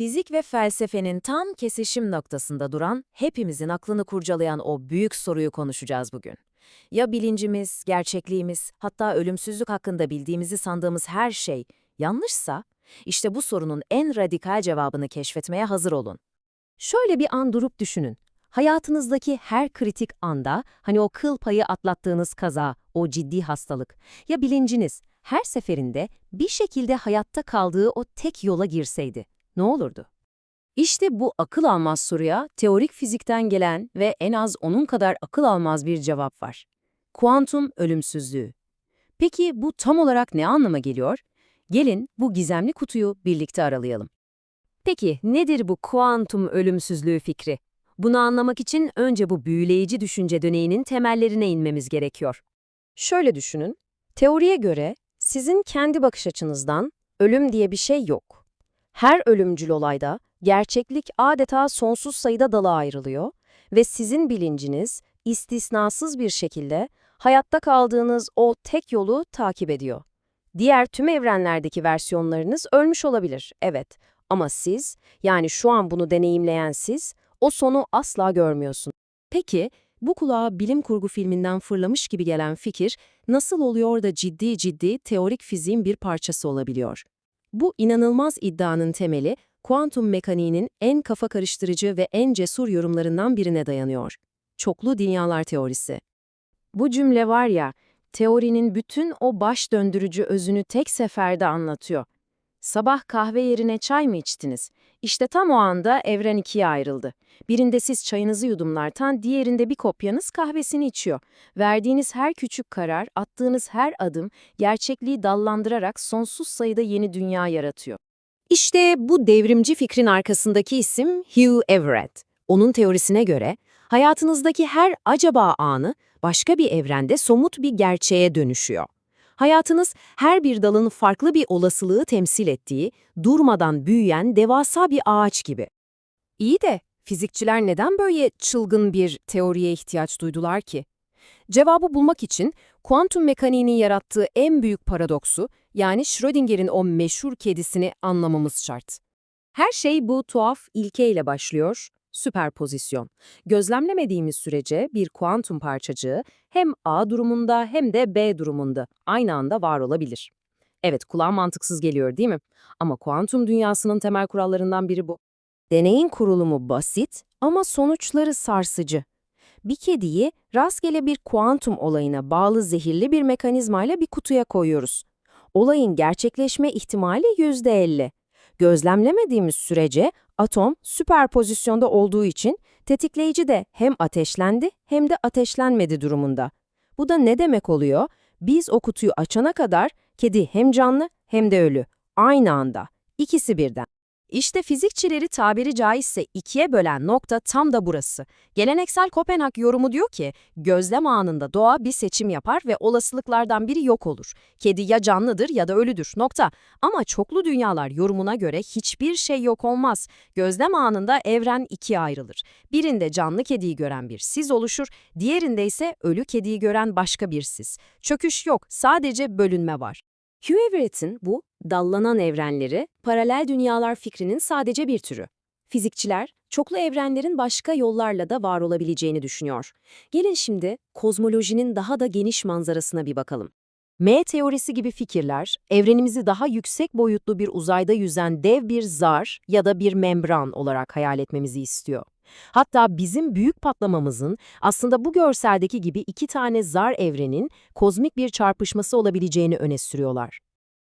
Fizik ve felsefenin tam kesişim noktasında duran, hepimizin aklını kurcalayan o büyük soruyu konuşacağız bugün. Ya bilincimiz, gerçekliğimiz, hatta ölümsüzlük hakkında bildiğimizi sandığımız her şey yanlışsa, işte bu sorunun en radikal cevabını keşfetmeye hazır olun. Şöyle bir an durup düşünün. Hayatınızdaki her kritik anda, hani o kıl payı atlattığınız kaza, o ciddi hastalık ya bilinciniz her seferinde bir şekilde hayatta kaldığı o tek yola girseydi, ne olurdu? İşte bu akıl almaz soruya teorik fizikten gelen ve en az onun kadar akıl almaz bir cevap var. Kuantum ölümsüzlüğü. Peki bu tam olarak ne anlama geliyor? Gelin bu gizemli kutuyu birlikte aralayalım. Peki nedir bu kuantum ölümsüzlüğü fikri? Bunu anlamak için önce bu büyüleyici düşünce döneğinin temellerine inmemiz gerekiyor. Şöyle düşünün, teoriye göre sizin kendi bakış açınızdan ölüm diye bir şey yok. Her ölümcül olayda gerçeklik adeta sonsuz sayıda dala ayrılıyor ve sizin bilinciniz istisnasız bir şekilde hayatta kaldığınız o tek yolu takip ediyor. Diğer tüm evrenlerdeki versiyonlarınız ölmüş olabilir, evet. Ama siz, yani şu an bunu deneyimleyen siz, o sonu asla görmüyorsun. Peki bu kulağa bilim kurgu filminden fırlamış gibi gelen fikir nasıl oluyor da ciddi ciddi teorik fiziğin bir parçası olabiliyor? Bu inanılmaz iddianın temeli kuantum mekaniğinin en kafa karıştırıcı ve en cesur yorumlarından birine dayanıyor. Çoklu dünyalar teorisi. Bu cümle var ya, teorinin bütün o baş döndürücü özünü tek seferde anlatıyor. Sabah kahve yerine çay mı içtiniz? İşte tam o anda evren ikiye ayrıldı. Birinde siz çayınızı yudumlarken diğerinde bir kopyanız kahvesini içiyor. Verdiğiniz her küçük karar, attığınız her adım gerçekliği dallandırarak sonsuz sayıda yeni dünya yaratıyor. İşte bu devrimci fikrin arkasındaki isim Hugh Everett. Onun teorisine göre hayatınızdaki her acaba anı başka bir evrende somut bir gerçeğe dönüşüyor. Hayatınız her bir dalın farklı bir olasılığı temsil ettiği, durmadan büyüyen devasa bir ağaç gibi. İyi de fizikçiler neden böyle çılgın bir teoriye ihtiyaç duydular ki? Cevabı bulmak için kuantum mekaniğinin yarattığı en büyük paradoksu, yani Schrödinger'in o meşhur kedisini anlamamız şart. Her şey bu tuhaf ilkeyle başlıyor, süperpozisyon. Gözlemlemediğimiz sürece bir kuantum parçacığı hem A durumunda hem de B durumunda aynı anda var olabilir. Evet, kulağa mantıksız geliyor değil mi? Ama kuantum dünyasının temel kurallarından biri bu. Deneyin kurulumu basit ama sonuçları sarsıcı. Bir kediyi rastgele bir kuantum olayına bağlı zehirli bir mekanizmayla bir kutuya koyuyoruz. Olayın gerçekleşme ihtimali %50. Gözlemlemediğimiz sürece atom süperpozisyonda olduğu için tetikleyici de hem ateşlendi hem de ateşlenmedi durumunda. Bu da ne demek oluyor? Biz o kutuyu açana kadar kedi hem canlı hem de ölü. Aynı anda. İkisi birden. İşte fizikçileri tabiri caizse ikiye bölen nokta tam da burası. Geleneksel Kopenhag yorumu diyor ki, gözlem anında doğa bir seçim yapar ve olasılıklardan biri yok olur. Kedi ya canlıdır ya da ölüdür, nokta. Ama çoklu dünyalar yorumuna göre hiçbir şey yok olmaz. Gözlem anında evren ikiye ayrılır. Birinde canlı kediyi gören bir siz oluşur, diğerinde ise ölü kediyi gören başka bir siz. Çöküş yok, sadece bölünme var. Hugh Everett'in bu dallanan evrenleri, paralel dünyalar fikrinin sadece bir türü. Fizikçiler, çoklu evrenlerin başka yollarla da var olabileceğini düşünüyor. Gelin şimdi kozmolojinin daha da geniş manzarasına bir bakalım. M teorisi gibi fikirler, evrenimizi daha yüksek boyutlu bir uzayda yüzen dev bir zar ya da bir membran olarak hayal etmemizi istiyor. Hatta bizim büyük patlamamızın aslında bu görseldeki gibi iki tane zar evrenin kozmik bir çarpışması olabileceğini öne sürüyorlar.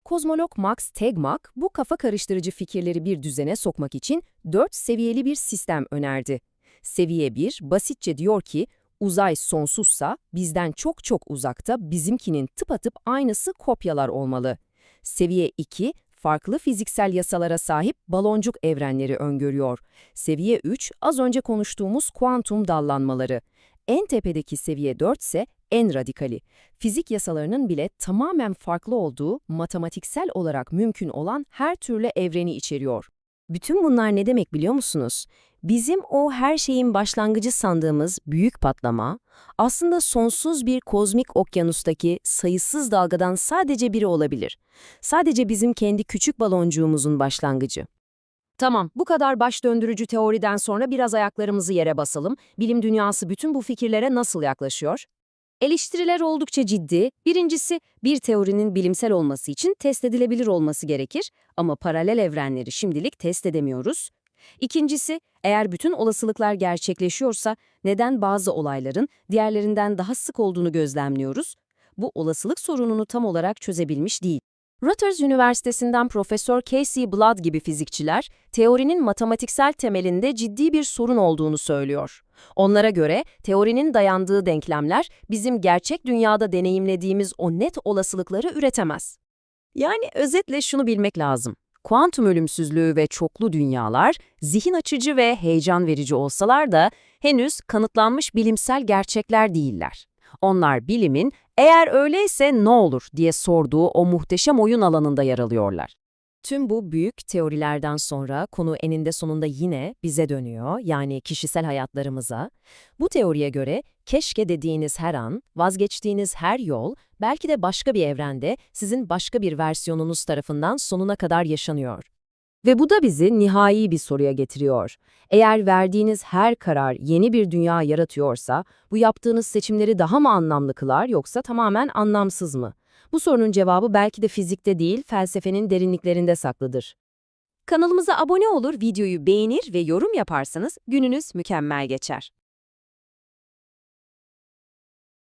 Kozmolog Max Tegmark bu kafa karıştırıcı fikirleri bir düzene sokmak için dört seviyeli bir sistem önerdi. Seviye 1 basitçe diyor ki, uzay sonsuzsa bizden çok çok uzakta bizimkinin tıpatıp aynısı kopyalar olmalı. Seviye 2 farklı fiziksel yasalara sahip baloncuk evrenleri öngörüyor. Seviye 3 az önce konuştuğumuz kuantum dallanmaları. En tepedeki seviye 4 ise en radikali. Fizik yasalarının bile tamamen farklı olduğu, matematiksel olarak mümkün olan her türlü evreni içeriyor. Bütün bunlar ne demek biliyor musunuz? Bizim o her şeyin başlangıcı sandığımız büyük patlama, aslında sonsuz bir kozmik okyanustaki sayısız dalgadan sadece biri olabilir. Sadece bizim kendi küçük baloncuğumuzun başlangıcı. Tamam, bu kadar baş döndürücü teoriden sonra biraz ayaklarımızı yere basalım. Bilim dünyası bütün bu fikirlere nasıl yaklaşıyor? Eleştiriler oldukça ciddi. Birincisi, bir teorinin bilimsel olması için test edilebilir olması gerekir ama paralel evrenleri şimdilik test edemiyoruz. İkincisi, eğer bütün olasılıklar gerçekleşiyorsa neden bazı olayların diğerlerinden daha sık olduğunu gözlemliyoruz? Bu olasılık sorununu tam olarak çözebilmiş değil. Rutgers Üniversitesi'nden Profesör Casey Blood gibi fizikçiler, teorinin matematiksel temelinde ciddi bir sorun olduğunu söylüyor. Onlara göre teorinin dayandığı denklemler bizim gerçek dünyada deneyimlediğimiz o net olasılıkları üretemez. Yani özetle şunu bilmek lazım. Kuantum ölümsüzlüğü ve çoklu dünyalar zihin açıcı ve heyecan verici olsalar da henüz kanıtlanmış bilimsel gerçekler değiller. Onlar bilimin eğer öyleyse ne olur diye sorduğu o muhteşem oyun alanında yer alıyorlar. Tüm bu büyük teorilerden sonra konu eninde sonunda yine bize dönüyor, yani kişisel hayatlarımıza. Bu teoriye göre keşke dediğiniz her an, vazgeçtiğiniz her yol, belki de başka bir evrende sizin başka bir versiyonunuz tarafından sonuna kadar yaşanıyor. Ve bu da bizi nihai bir soruya getiriyor. Eğer verdiğiniz her karar yeni bir dünya yaratıyorsa, bu yaptığınız seçimleri daha mı anlamlı kılar yoksa tamamen anlamsız mı? Bu sorunun cevabı belki de fizikte değil, felsefenin derinliklerinde saklıdır. Kanalımıza abone olur, videoyu beğenir ve yorum yaparsanız gününüz mükemmel geçer.